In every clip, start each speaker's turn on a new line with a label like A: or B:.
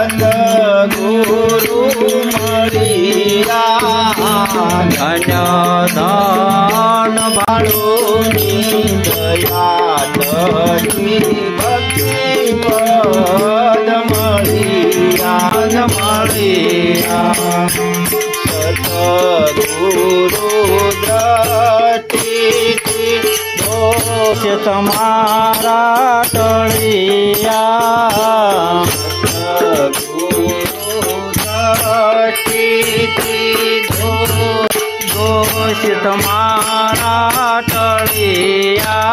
A: સદગુરુ મળ્યા
B: ધન્ય ધન
A: ભાળુની દયા તરી ભક્તિ પદ મળ્યા સતગુરુ દ્રષ્ટિથી દોષ
B: તમારા ટળિયા
A: દોષ
B: તમારા ટળિયા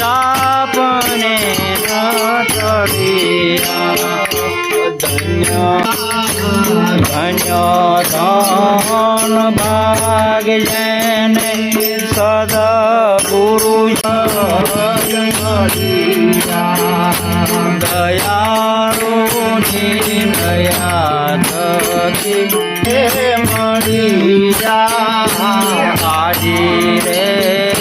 B: દાપને ટળિયા ધન્ય ધન્ય ધન ભાગ જેને સદા ગુરુ દયાળુની દયા થકી મળી જા રે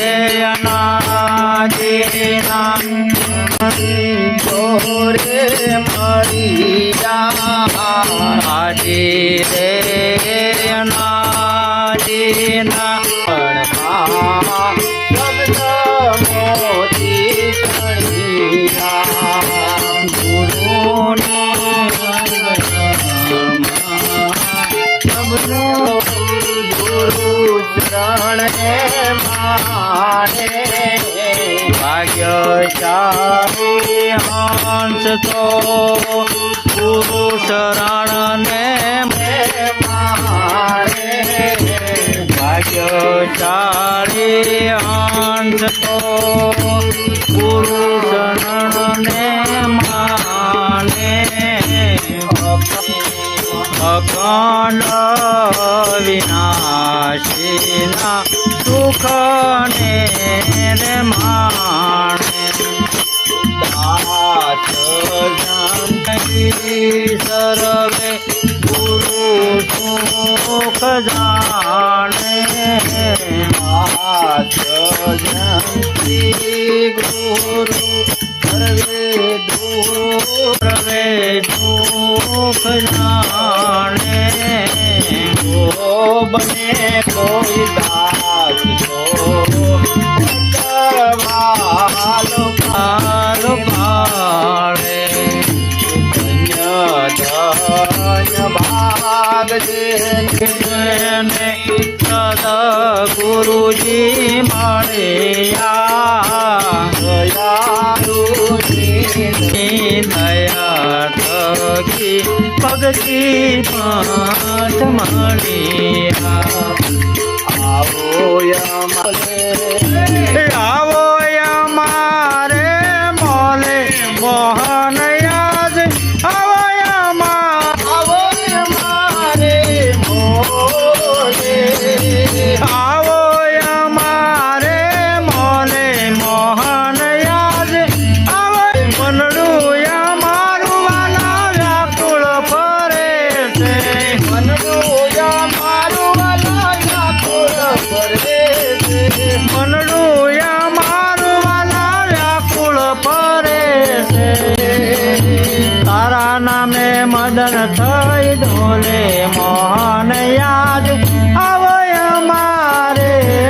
A: શરણ માને
B: ભાગ્યશાળી હંસ તો ગુરુ શરણ ને ભાગ્યશાળી હંસ તો ગુરુ શરણ ને માને અખંડ વિનાશીના સુખને રે માણે. દાસ સર્વે ગુરુ સુખ જાણે
A: ગુરુ સર્વે દૂર
B: સર્વે સુખ જાણે.
A: ઓ બને કોઈ દાસ જેને
B: સદા ગુરુજી મળ્યા
A: દયાળુની
B: દયા થકી ભક્તિ પાંચ મળ્યા
A: આવો
B: આવો આવો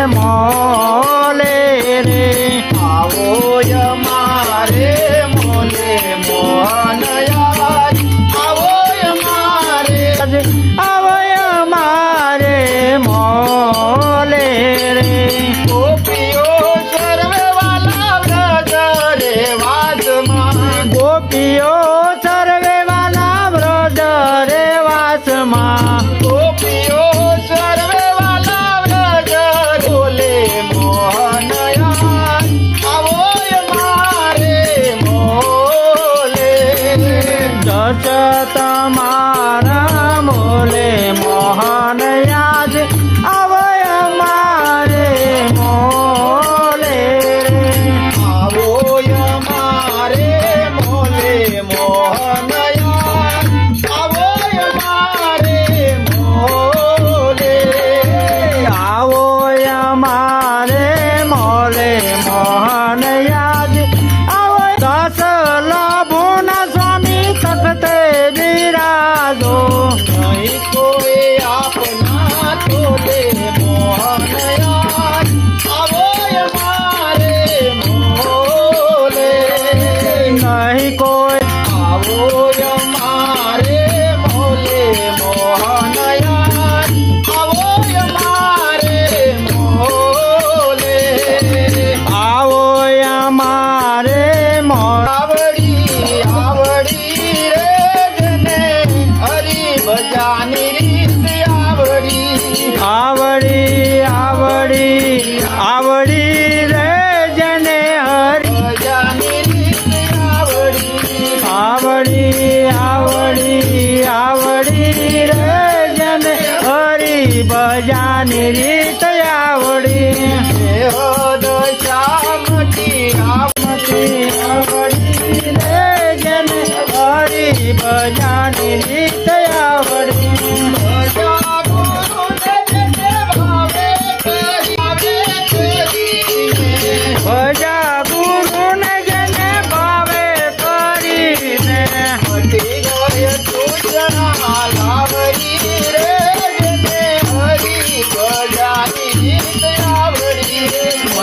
B: মন।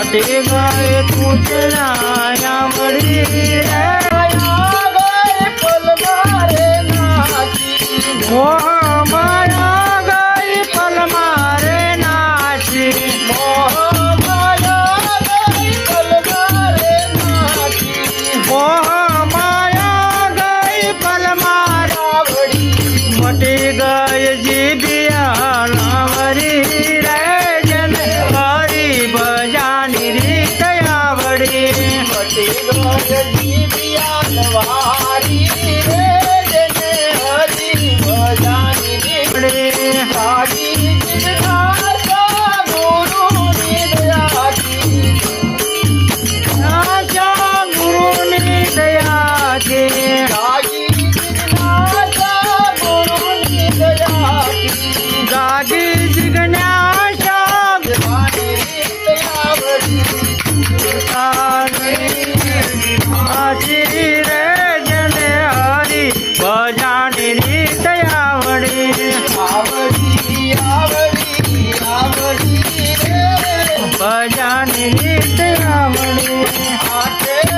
B: માટે ગાય પૂતળા રાવડે
A: આવડી
B: આવડી
A: ભજન રીત આવડી હાથે